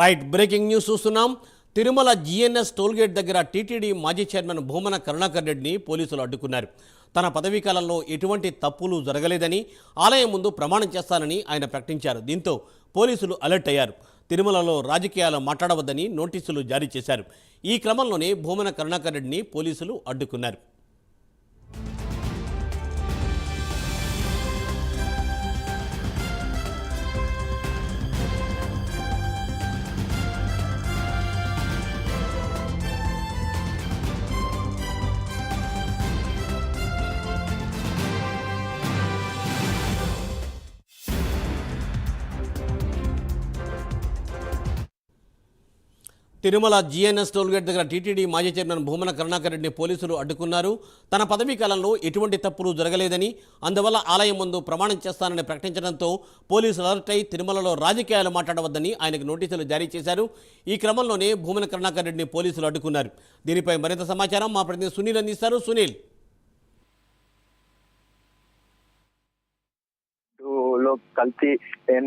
Right breaking news చూస్తున్నాం. Tirumala GNS tollgate దగ్గర TTD మాజీ చైర్మన్ భూమన కరుణాకర్ రెడ్డిని పోలీసులు అడ్డుకున్నారు. తన పదవీ కాలంలో ఎటువంటి తప్పులు జరగలేదని ఆలయం ముందు ప్రమాణం చేస్తానని ఆయన ప్రకటించారు. దీంతో పోలీసులు అలర్ట్ అయ్యారు. తిరుమలలో రాజకీయాలు మాట్లాడవద్దని నోటీసులు జారీ చేశారు. ఈ క్రమంలోనే భూమన కరుణాకర్ రెడ్డిని పోలీసులు అడ్డుకున్నారు. తిరుమల జిఎన్ఎస్ టోల్గేట్ దగ్గర టీటీడీ మాజీ చైర్మన్ భూమన కరుణాకర్ రెడ్డిని పోలీసులు అడ్డుకున్నారు. తన పదవీ కాలంలో ఎటువంటి తప్పులు జరగలేదని అందువల్ల ఆలయం ముందు ప్రమాణం చేస్తానని ప్రకటించడంతో పోలీసులు అలర్ట్ అయి తిరుమలలో రాజకీయాలు మాట్లాడవద్దని ఆయనకు నోటీసులు జారీ చేశారు. ఈ క్రమంలోనే భూమన కరుణాకర్ రెడ్డిని పోలీసులు అడ్డుకున్నారు. దీనిపై మరింత సమాచారం మా ప్రతినిధి సునీల్ అందిస్తారు. సునీల్. కల్తీ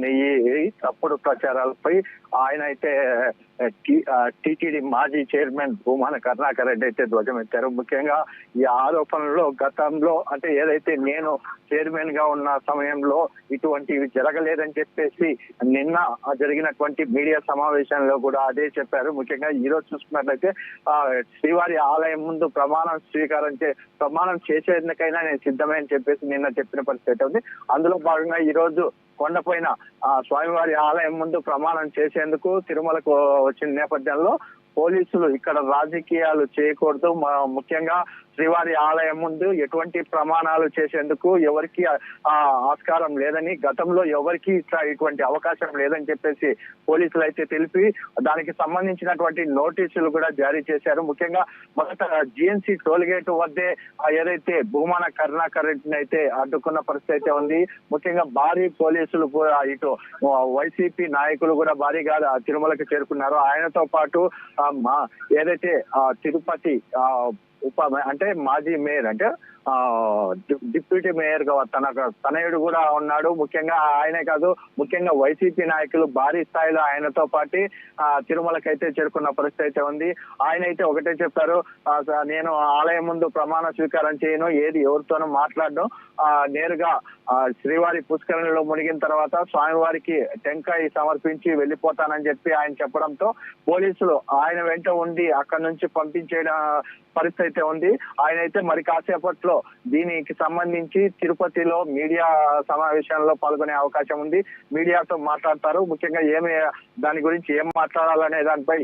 నెయ్యి తప్పుడు ప్రచారాలపై ఆయన అయితే టిటిడి మాజీ చైర్మన్ భూమాన కరుణాకర్ రెడ్డి అయితే ధ్వజమెత్తారు. ముఖ్యంగా ఈ ఆరోపణలో గతంలో అంటే ఏదైతే నేను చైర్మన్గా ఉన్న సమయంలో ఇటువంటివి జరగలేదని చెప్పేసి నిన్న జరిగినటువంటి మీడియా సమావేశంలో కూడా అదే చెప్పారు. ముఖ్యంగా ఈ రోజు చూసుకున్నట్లయితే ఆ, శ్రీవారి ఆలయం ముందు ప్రమాణం స్వీకారం చే ప్రమాణం చేసేందుకైనా నేను సిద్ధమే అని చెప్పేసి నిన్న చెప్పిన పరిస్థితి ఉంది. అందులో భాగంగా ఈ రోజు కొండపైన ఆ స్వామివారి ఆలయం ముందు ప్రమాణం చేసేందుకు తిరుమలకు వచ్చిన నేపథ్యంలో పోలీసులు ఇక్కడ రాజకీయాలు చేయకూడదు. ముఖ్యంగా శ్రీవారి ఆలయం ముందు ఎటువంటి ప్రమాణాలు చేసేందుకు ఎవరికి ఆస్కారం లేదని గతంలో ఎవరికి ఇట్లా ఇటువంటి అవకాశం లేదని చెప్పేసి పోలీసులు అయితే తెలిపి దానికి సంబంధించినటువంటి నోటీసులు కూడా జారీ చేశారు. ముఖ్యంగా మొదట జిఎన్సీ టోల్ గేట్ వద్దే ఏదైతే భూమాన కరుణాకర్ రెడ్డిని అయితే అడ్డుకున్న పరిస్థితి అయితే ఉంది. ముఖ్యంగా భారీ పోలీసులు కూడా ఇటు వైసీపీ నాయకులు కూడా భారీగా తిరుమలకి చేరుకున్నారు. ఆయనతో పాటు ఏదైతే తిరుపతి ఆ, ఉప అంటే మాజీ మేయర్ అంటే ఆ డిప్యూటీ మేయర్గా తన తనయుడు కూడా ఉన్నాడు. ముఖ్యంగా ఆయనే కాదు ముఖ్యంగా వైసీపీ నాయకులు భారీ స్థాయిలో ఆయనతో పాటు ఆ తిరుమలకైతే చేరుకున్న పరిస్థితి అయితే ఉంది. ఆయన అయితే ఒకటే చెప్పారు నేను ఆలయం ముందు ప్రమాణ స్వీకారం చేయను ఏది ఎవరితోనూ మాట్లాడను. ఆ నేరుగా ఆ శ్రీవారి పుష్కరణలో మునిగిన తర్వాత స్వామివారికి టెంకాయ సమర్పించి వెళ్ళిపోతానని చెప్పి ఆయన చెప్పడంతో పోలీసులు ఆయన వెంట ఉండి అక్కడి నుంచి పంపించేయడం పరిస్థితి అయితే ఉంది ఆయన అయితే మరి కాసేపట్లో దీనికి సంబంధించి తిరుపతిలో మీడియా సమావేశంలో పాల్గొనే అవకాశం ఉంది. మీడియాతో మాట్లాడతారు. ముఖ్యంగా ఏమి దాని గురించి ఏం మాట్లాడాలనే దానిపై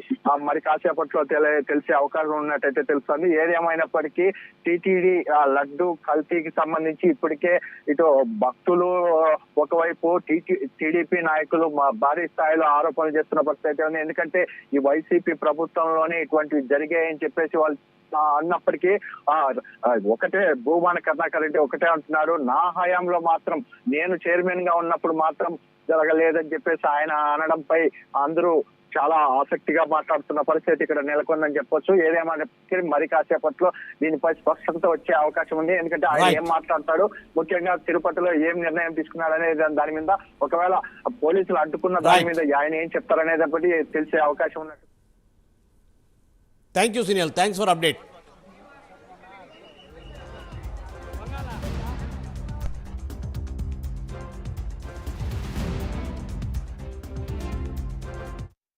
మరి కాసేపట్లో తెలిసే అవకాశం ఉన్నట్టయితే తెలుస్తుంది. ఏదేమైనప్పటికీ టిటిడి లడ్డు కల్తీకి సంబంధించి ఇప్పటికే ఇటు భక్తులు ఒకవైపు టీడీపీ నాయకులు మా భారీ స్థాయిలో ఆరోపణలు చేస్తున్న పరిస్థితి అయితే ఉంది. ఎందుకంటే ఈ వైసీపీ ప్రభుత్వంలోనే ఇటువంటివి జరిగాయని చెప్పేసి వాళ్ళు అన్నప్పటికీ ఆ ఒకటే భూమాన కర్ణాకర్ రెడ్డి ఒకటే అంటున్నారు నా హయాంలో మాత్రం నేను చైర్మన్గా ఉన్నప్పుడు మాత్రం జరగలేదని చెప్పేసి ఆయన అనడంపై అందరూ చాలా ఆసక్తిగా మాట్లాడుతున్న పరిస్థితి ఇక్కడ నెలకొందని చెప్పొచ్చు ఏదేమైనప్పటికీ మరి కాసేపట్లో దీనిపై స్పష్టత వచ్చే అవకాశం ఉంది ఎందుకంటే ఆయన. ఏం మాట్లాడతాడు ముఖ్యంగా తిరుపతిలో ఏం నిర్ణయం తీసుకున్నాడు అనేది దాని- మీద ఒకవేళ పోలీసులు అడ్డుకున్న దాని. మీద ఆయన ఏం చెప్తారనేది తెలిసే అవకాశం ఉన్నట్టు thank you Sunil thanks for update